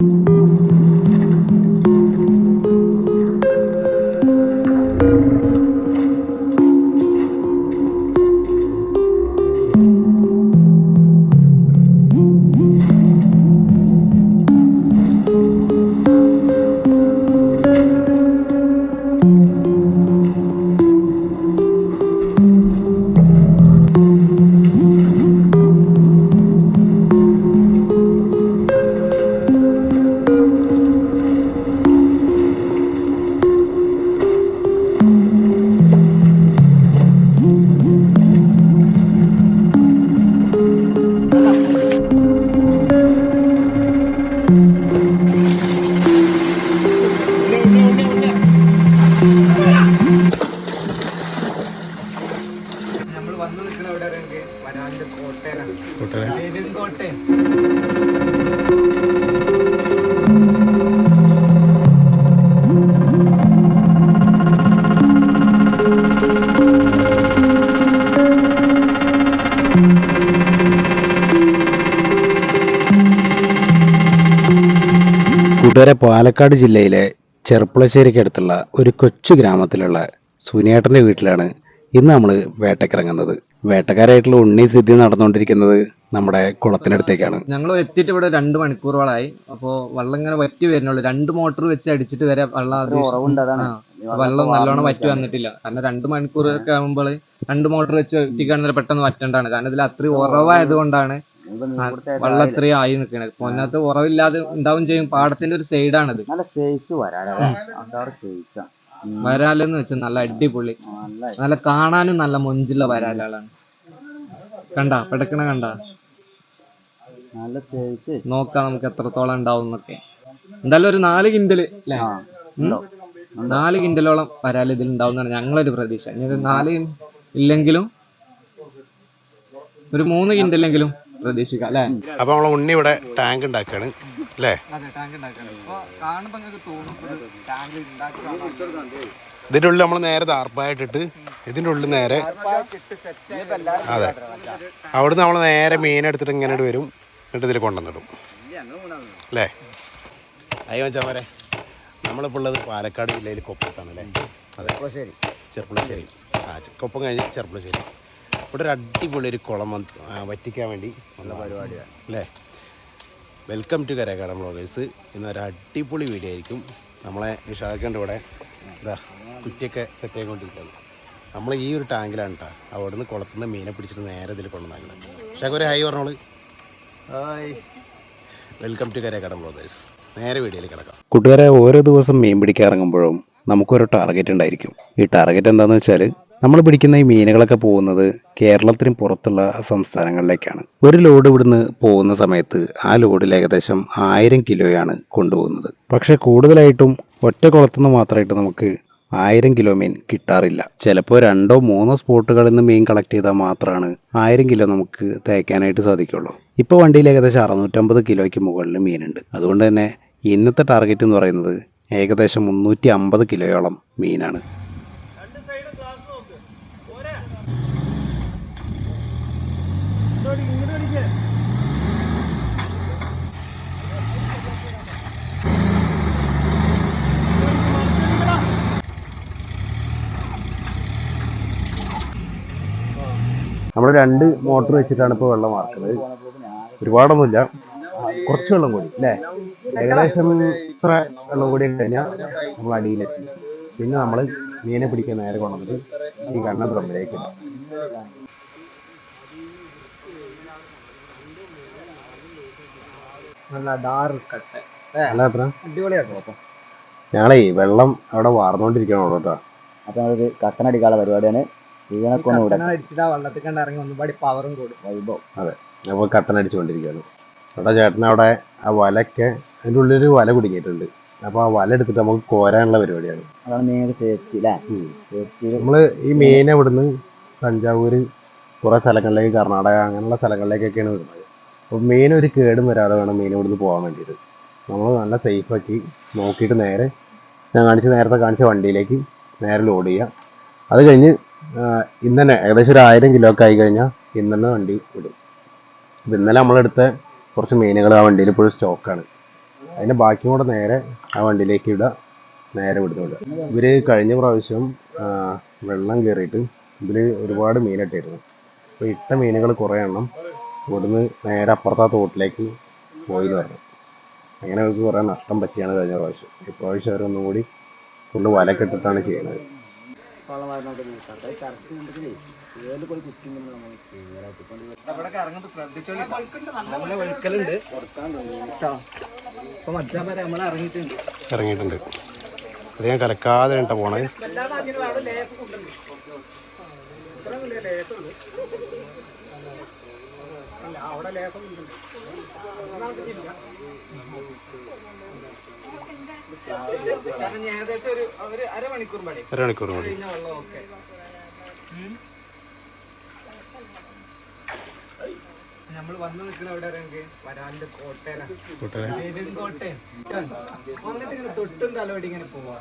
നമ്മൾ കോട്ടയം കൂട്ടുകാരെ പാലക്കാട് ജില്ലയിലെ ചെർപ്പുളശ്ശേരിക്കടുത്തുള്ള ഒരു കൊച്ചു ഗ്രാമത്തിലുള്ള സുനിയേട്ടന്റെ വീട്ടിലാണ് ഇന്ന് നമ്മൾ വേട്ടക്കിറങ്ങുന്നത്. വേട്ടക്കാരായിട്ടുള്ള ഉണ്ണി സിദ്ധി നടന്നുകൊണ്ടിരിക്കുന്നത് നമ്മുടെ കുളത്തിനടുത്തേക്കാണ്. ഞങ്ങൾ എത്തിയിട്ട് ഇവിടെ രണ്ട് മണിക്കൂറോളായി അപ്പോ വെള്ളം ഇങ്ങനെ വറ്റി വരുന്നുള്ളൂ. രണ്ട് മോട്ടർ വെച്ച് അടിച്ചിട്ട് വരെ വെള്ളം വെള്ളം നല്ലോണം വറ്റി വന്നിട്ടില്ല. കാരണം രണ്ട് മണിക്കൂർ ഒക്കെ ആകുമ്പോൾ രണ്ട് മോട്ടർ വെച്ച് എത്തിക്കാണെങ്കിൽ പെട്ടെന്ന് വറ്റണ്ടാണ്. കാരണം ഇതിൽ അത്രയും ഉറവായത് കൊണ്ടാണ് വെള്ളം അത്രയും ആയി നിൽക്കുന്നത് പൊന്നത്ത് ഉറവില്ലാതെ ഉണ്ടാവും ചെയ്യും. പാടത്തിന്റെ ഒരു സൈഡാണിത് നല്ല സൈസ് സൈസാ വരാലെന്ന് വെച്ചാൽ നല്ല അടിപൊളി. നല്ല കാണാനും നല്ല മൊഞ്ചുള്ള വരാലുകളാണ്. കണ്ട? പെടക്കണ കണ്ട? നല്ല സൈസ് നോക്കാം നമുക്ക് എത്രത്തോളം ഉണ്ടാവും എന്നൊക്കെ. എന്തായാലും ഒരു നാല് കിൻഡൽ അല്ലേ? നാല് കിൻഡലോളം വരാൽ ഇതിൽ ഉണ്ടാവുന്നതാണ് ഞങ്ങളൊരു പ്രതീക്ഷ. ഇനി ഒരു നാല് ഇല്ലെങ്കിലും ഒരു മൂന്ന് കിൻഡലെങ്കിലും പ്രതീക്ഷിക്കാം അല്ലേ? അപ്പൊ നമ്മളെ ഉണ്ണി ഇവിടെ ടാങ്ക് ഉണ്ടാക്കാണ് അല്ലേ? ഇതിന്റെ ഉള്ളിൽ നമ്മൾ നേരെ താർപ്പായിട്ടിട്ട് ഇതിന്റെ ഉള്ളിൽ നേരെ അതെ. അവിടുന്ന് നമ്മൾ നേരെ മീൻ എടുത്തിട്ട് ഇങ്ങനെ ഇങ്ങോട്ട് വരും. എന്നിട്ട് ഇതിൽ കൊണ്ടുവന്നിടും. അല്ലേ? അയ്യോ ചാമരെ നമ്മളിപ്പോൾ ഉള്ളത് പാലക്കാട് ജില്ലയിൽ കൊപ്പത്താണ് അല്ലേ? അതെ. ചെറുപ്പുളശ്ശേരി ആ കൊപ്പം കഴിഞ്ഞ് ചെർപ്പുളശ്ശേരി. ഇവിടെ ഒരു അടിപൊളി ഒരു കുളം വന്ന്- വറ്റിക്കാൻ വേണ്ടി വന്ന പരിപാടിയാണ് അല്ലേ? വെൽക്കം ടു കരകാടൻ ബ്ലോഗേഴ്സ് ഇന്നൊരു ഒരു അടിപൊളി വീഡിയോ ആയിരിക്കും. നമ്മളെ നിഷാഖുണ്ട് ഇവിടെ ഇതാ കുറ്റിയൊക്കെ സെറ്റ് ആയിക്കൊണ്ടിരിക്കുകയാണ്. നമ്മൾ ഈ ഒരു ടാങ്കിലാണ് കേട്ടോ അവിടെ അവിടുന്ന് കുളത്തുനിന്ന് മീനെ പിടിച്ചിട്ട് നേരെ ഇതിൽ കൊണ്ടുവന്നാക്കുന്നത് പക്ഷേ ഒരു ഹൈ പറഞ്ഞോളൂ. വെൽക്കം ടു കരകാടൻ ബ്ലോഗേഴ്സ് നേരെ വീഡിയോയിൽ കിടക്കാം. കൂട്ടുകാരെ ഓരോ ദിവസം മീൻ പിടിക്കാൻ ഇറങ്ങുമ്പോഴും നമുക്കൊരു ടാർഗറ്റ് ഉണ്ടായിരിക്കും. ഈ ടാർഗറ്റ് എന്താണെന്ന് വെച്ചാൽ നമ്മൾ പിടിക്കുന്ന ഈ മീനുകളൊക്കെ പോകുന്നത് കേരളത്തിന് പുറത്തുള്ള സംസ്ഥാനങ്ങളിലേക്കാണ്. ഒരു ലോഡ് ഇവിടുന്ന് പോകുന്ന സമയത്ത് ആ ലോഡിൽ ഏകദേശം ആയിരം കിലോയാണ് കൊണ്ടുപോകുന്നത്. പക്ഷെ കൂടുതലായിട്ടും ഒറ്റ കുളത്തുനിന്ന് മാത്രമായിട്ട് നമുക്ക് ആയിരം കിലോ മീൻ കിട്ടാറില്ല. ചിലപ്പോൾ രണ്ടോ മൂന്നോ സ്പോട്ടുകളിൽ നിന്ന് മീൻ കളക്ട് ചെയ്താൽ മാത്രമാണ് ആയിരം കിലോ നമുക്ക് തേക്കാനായിട്ട് സാധിക്കുള്ളൂ. ഇപ്പോൾ വണ്ടിയിൽ ഏകദേശം അറുന്നൂറ്റമ്പത് കിലോയ്ക്ക് മുകളിൽ മീനുണ്ട്. അതുകൊണ്ട് തന്നെ ഇന്നത്തെ ടാർഗറ്റ് എന്ന് പറയുന്നത് ഏകദേശം മുന്നൂറ്റി അമ്പത് കിലോയോളം മീനാണ്. രണ്ട് മോട്ടർ വെച്ചിട്ടാണ് ഇപ്പോൾ വെള്ളം മാർക്കുന്നത് ഒരുപാടൊന്നുമില്ല. കുറച്ച് വെള്ളം കൂടി അല്ലേ? ഏകദേശം ഇത്ര വെള്ളം കൂടി കഴിഞ്ഞാൽ നമ്മൾ അടിയിലെത്തി. പിന്നെ നമ്മൾ മീനെ പിടിക്കാൻ നേരെ കൊണ്ടുവന്നിട്ട് ഈ കണ്ണ ബ്രഹ്മയിലേക്ക് ഇടാം. നല്ല ഞങ്ങളേ വെള്ളം അവിടെ വാർന്നുകൊണ്ടിരിക്കണം കേട്ടോ. അപ്പൊ കട്ടനടിക്കാനുള്ള പരിപാടിയാണ്. ഇതിനൊക്കെ ഒന്ന് വിടാം അടിച്ചിട്ട് ആ വെള്ളത്തിൽ കണ്ട് ഇറങ്ങി ഒന്നുപാടി പവറും കൂടും. വൈഭവം അപ്പോൾ കട്ടൻ അടിച്ചുകൊണ്ടിരിക്കുകയാണ്. അവിടെ ചേട്ടൻ അവിടെ ആ വലയൊക്കെ അതിന്റെ ഉള്ളിൽ വല കുടുങ്ങിയിട്ടുണ്ട്. അപ്പോൾ ആ വല എടുത്തിട്ട് നമുക്ക് കോരാനുള്ള പരിപാടിയാണ്. അതാണ് മെയിൻ സേഫ്റ്റി അല്ലേ ഉം. സേഫ്റ്റി നമ്മൾ ഈ മീൻ അവിടുന്ന് തഞ്ചാവൂര് കുറേ സ്ഥലങ്ങളിലേക്ക് കർണാടക അങ്ങനെയുള്ള സ്ഥലങ്ങളിലേക്കൊക്കെയാണ് വരുന്നത്. അപ്പോൾ മീൻ ഒരു കേടും വരാതെ വേണം മീൻ ഇവിടുന്ന് പോകാൻ വേണ്ടിയിട്ട്. നമ്മൾ നല്ല സേഫ് സേഫാക്കി നോക്കിയിട്ട് നേരെ ഞാൻ കാണിച്ച നേരത്തെ കാണിച്ച വണ്ടിയിലേക്ക് നേരെ ലോഡ് ചെയ്യുക. അത് കഴിഞ്ഞ് ഇന്ന് തന്നെ ഏകദേശം ഒരു ആയിരം കിലോ ഒക്കെ ആയി കഴിഞ്ഞാൽ ഇന്ന് തന്നെ വണ്ടി വിടും അപ്പം ഇന്നലെ നമ്മളെടുത്ത കുറച്ച് മീനുകൾ ആ വണ്ടിയിൽ ഇപ്പോഴും സ്റ്റോക്കാണ് അതിന്റെ ബാക്കിയും കൂടെ നേരെ ആ വണ്ടിയിലേക്ക് ഇടുക നേരെ വിടുന്നു വിടുക ഇവർ കഴിഞ്ഞ പ്രാവശ്യം വെള്ളം കയറിയിട്ട് ഇതിൽ ഒരുപാട് മീനിട്ടായിരുന്നു അപ്പോൾ ഇട്ട മീനുകൾ കുറേ എണ്ണം ഇവിടുന്ന് നേരെ അപ്പുറത്തെ തോട്ടിലേക്ക് പോയി എന്ന് പറഞ്ഞു. അങ്ങനെ അവർക്ക് കുറേ നഷ്ടം പറ്റിയാണ് കഴിഞ്ഞ പ്രാവശ്യം. ഇപ്രാവശ്യം അവരൊന്നും കൂടി ഫുള്ള് വലക്കെട്ടിട്ടാണ് ചെയ്യുന്നത്. അവിടെ കറങ്ങുമ്പോ ശ്രദ്ധിച്ചോളി നമ്മളെ വെളുക്കലുണ്ട് ട്ടോ. ഇപ്പൊ മച്ചാൻ വരെ നമ്മളെ ഇറങ്ങിയിട്ടുണ്ട് അത് ഞാൻ കലക്കാതെ കേട്ടോ പോണേ അവിടെ ലേസം അരമണിക്കൂർ മതി നമ്മൾ വന്നു നിൽക്കുന്ന അവിടെ നമുക്ക് വരാലിന്റെ കോട്ടയിലാണ് പെരുങ്കോട്ടയം വന്നിട്ട് ഇങ്ങനെ തൊട്ടും തലോടി ഇങ്ങനെ പോവാ.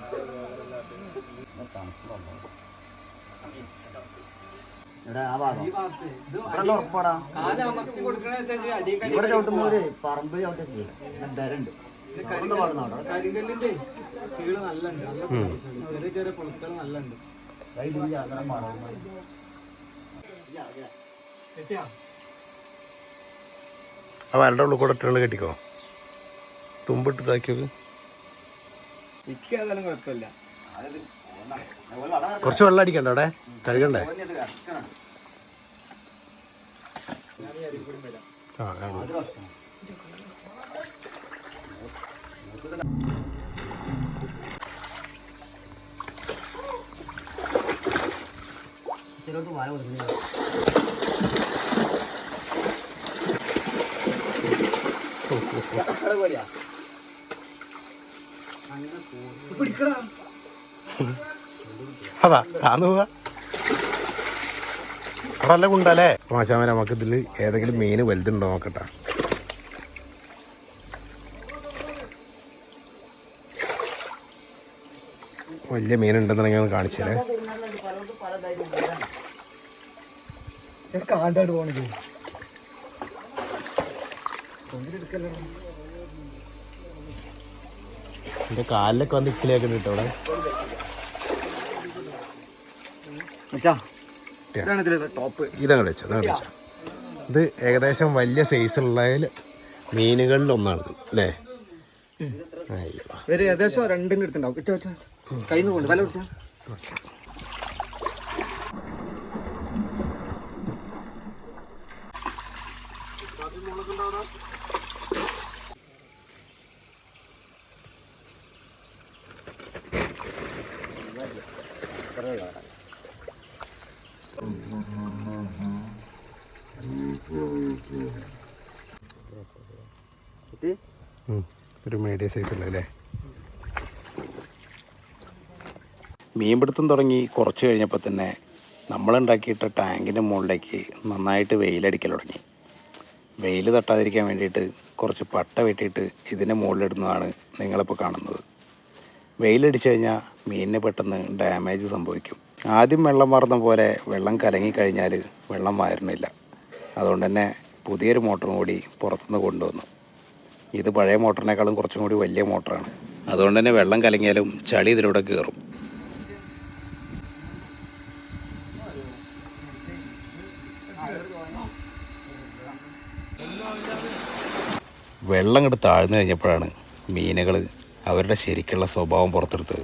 അടിക്കടി പറമ്പ് ചവിട്ടുന്നവര് ചവിട്ടി ബരുണ്ട് കരിങ്കല്ലിന്റെ ചീൾ നല്ല ഉണ്ട് നല്ല ശ്രദ്ധിച്ചോളി. ചെറിയ ചെറിയ പുളുക്കൾ നല്ല ഉണ്ട് കിട്ടിയാ? ആ വരയുടെ ഉള്ളിൽ കൂടെ ഇട്ടുകൊണ്ട് കെട്ടിക്കോ? തുമ്പിട്ട് നോക്ക് എനിക്ക് ഏതായാലും കുഴപ്പമില്ല. കുറച്ച് വെള്ളം അടിക്കണ്ട അവിടെ? കഴുകണ്ടേ? ആ അതാ താന്ന് അതല്ല കുണ്ടല്ലേ മാച്ചാമ നമുക്ക് ഇതിൽ ഏതെങ്കിലും മീൻ വലുതുണ്ടോ നോക്കട്ടെ. വലിയ മീൻ ഉണ്ടെന്നുണ്ടെങ്കിൽ ഒന്ന് കാണിച്ചേ കാണ്ടാട് പോണത് എന്റെ കാലിലൊക്കെ വന്ന് ഇക്കിലേക്ക് കേട്ടോ അവിടെ. ടോപ്പ്. ഇതാണ് വെച്ചോ അതങ്ങോട്ട് ഇത് ഏകദേശം വലിയ സൈസുള്ള മീനുകളിൽ ഒന്നാണിത് അല്ലേ? അയ്യോ ഒരു ഏകദേശം രണ്ടിന്റെ അടുത്തുണ്ടാവും. ഇച്ച വെച്ച കയ്യിൽ നിന്ന് കൊണ്ട് വല പിടിച്ചാ? ഉം. ഒരു മീഡിയം സൈസ് ഉള്ളല്ലേ മീൻപിടുത്തം തുടങ്ങി കുറച്ച് കഴിഞ്ഞപ്പോൾ തന്നെ നമ്മളുണ്ടാക്കിയിട്ട ടാങ്കിന്റെ മുകളിലേക്ക് നന്നായിട്ട് വെയിലടിക്കൽ തുടങ്ങി. വെയിൽ തട്ടാതിരിക്കാൻ വേണ്ടിയിട്ട് കുറച്ച് പട്ട വെട്ടിയിട്ട് ഇതിന്റെ മുകളിലിടുന്നതാണ് നിങ്ങളിപ്പോൾ കാണുന്നത്. വെയിലടിച്ചു കഴിഞ്ഞാൽ മീനിന് പെട്ടെന്ന് ഡാമേജ് സംഭവിക്കും. ആദ്യം വെള്ളം മാറുന്ന പോലെ വെള്ളം കലങ്ങിക്കഴിഞ്ഞാൽ വെള്ളം വാരുന്നില്ല. അതുകൊണ്ട് തന്നെ പുതിയൊരു മോട്ടറും കൂടി പുറത്തുനിന്ന് കൊണ്ടുവന്നു. ഇത് പഴയ മോട്ടറിനേക്കാളും കുറച്ചും കൂടി വലിയ മോട്ടറാണ്. അതുകൊണ്ട് തന്നെ വെള്ളം കലങ്ങിയാലും ചളി ഇതിലൂടെ കയറും വെള്ളം ഇങ്ങോട്ട് താഴ്ന്നു കഴിഞ്ഞപ്പോഴാണ് മീനുകൾ അവരുടെ ശരിക്കുള്ള സ്വഭാവം പുറത്തെടുത്തത്.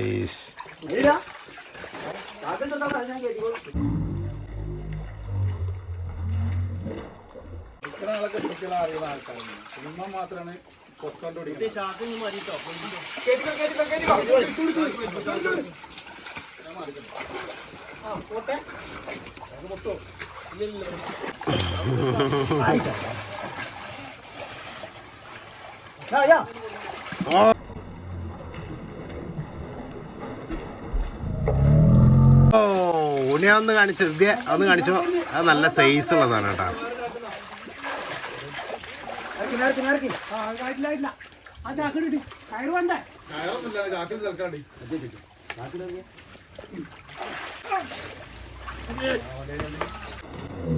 ഐസ്. ഇത്ര ആളൊക്കെ പിടിക്കൽ അറിയുന്ന ആൾക്കാരാണ്. സിനിമ മാത്രമാണ് കൊക്കണ്ടോടിക്കുന്നത് ഓ ഉണിയാ ഒന്ന് കാണിച്ചു ഇതേ ഒന്ന് കാണിച്ചോ. അത് നല്ല സൈസ് ഉള്ളതാണ് കേട്ടോ. കയറൊന്നുമില്ല ചാക്കിൽ നിൽക്കാണ്ടി 嗯。啊！你。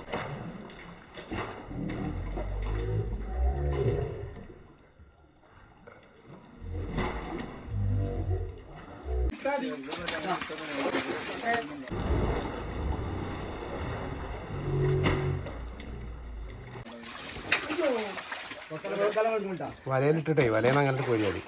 വലയിലിട്ടിട്ടേ വലയെന്ന് അങ്ങോട്ട് പോയി മതി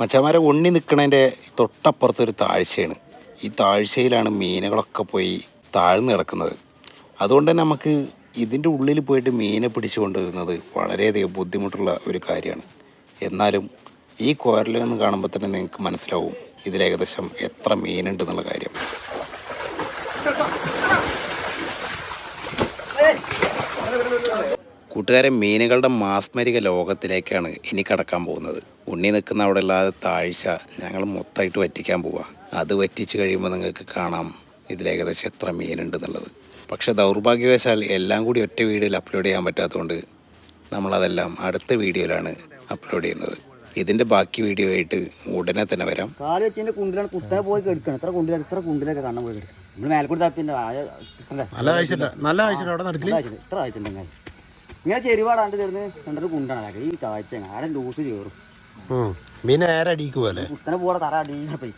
മച്ചമാരെ ഉണ്ണി നിൽക്കണതിന്റെ തൊട്ടപ്പുറത്തൊരു താഴ്ചയാണ്. ഈ താഴ്ചയിലാണ് മീനുകളൊക്കെ പോയി താഴ്ന്നു കിടക്കുന്നത്. അതുകൊണ്ട് തന്നെ നമുക്ക് ഇതിന്റെ ഉള്ളിൽ പോയിട്ട് മീനെ പിടിച്ചു കൊണ്ടുവരുന്നത് വളരെയധികം ബുദ്ധിമുട്ടുള്ള ഒരു കാര്യമാണ്. എന്നാലും ഈ കോരലെന്ന് കാണുമ്പോൾ തന്നെ നിങ്ങൾക്ക് മനസ്സിലാവും ഇതിലേകദേശം എത്ര മീനുണ്ട് എന്നുള്ള കാര്യം. കൂട്ടുകാരെ മീനുകളുടെ മാസ്മരിക ലോകത്തിലേക്കാണ് ഇനി കടക്കാൻ പോകുന്നത്. ഉണ്ണി നിൽക്കുന്ന അവിടെ അല്ലാതെ താഴ്ച ഞങ്ങൾ മൊത്തമായിട്ട് വറ്റിക്കാൻ പോവുക അത് വറ്റിച്ച് കഴിയുമ്പോൾ നിങ്ങൾക്ക് കാണാം ഇതിലേകദേശം എത്ര മീനുണ്ട് എന്നുള്ളത് പക്ഷേ ദൗർഭാഗ്യവശാൽ എല്ലാം കൂടി ഒറ്റ വീഡിയോയിൽ അപ്ലോഡ് ചെയ്യാൻ പറ്റാത്തതുകൊണ്ട് നമ്മളതെല്ലാം അടുത്ത വീഡിയോയിലാണ് അപ്ലോഡ് ചെയ്യുന്നത്. ഇതിന്റെ ബാക്കി വീഡിയോ ആയിട്ട് ഉടനെ തന്നെ വരാം. കാൽ വെച്ചതിന്റെ കുണ്ടിലാണ് കുത്തനെ പോയി കെടുക്കണം. എത്ര കുണ്ടിലാണ് ഇത്ര കുണ്ടിലൊക്കെ കാണാൻ പോയി കിടക്കണം. നമ്മൾ മേൽക്കൂടി തപ്പിന്റെ ആയ നല്ല ആഴ്ച നല്ല ആഴ്ച അവിടെ നടക്കില്ല ഇത്ര ആഴ്ച ഉണ്ടെങ്കിൽ ഇങ്ങനെ ചെരുവാടാണ്ട് ചേർന്ന് സെന്ററിൽ കുണ്ടാണ്. ഈ കാഴ്ച ആരും ലൂസ് ചേറും മീൻ നേരെ അടിക്കുമല്ലേ കുത്തനെ പോടെ തറ അടിയിങ്ങനെ പോയി.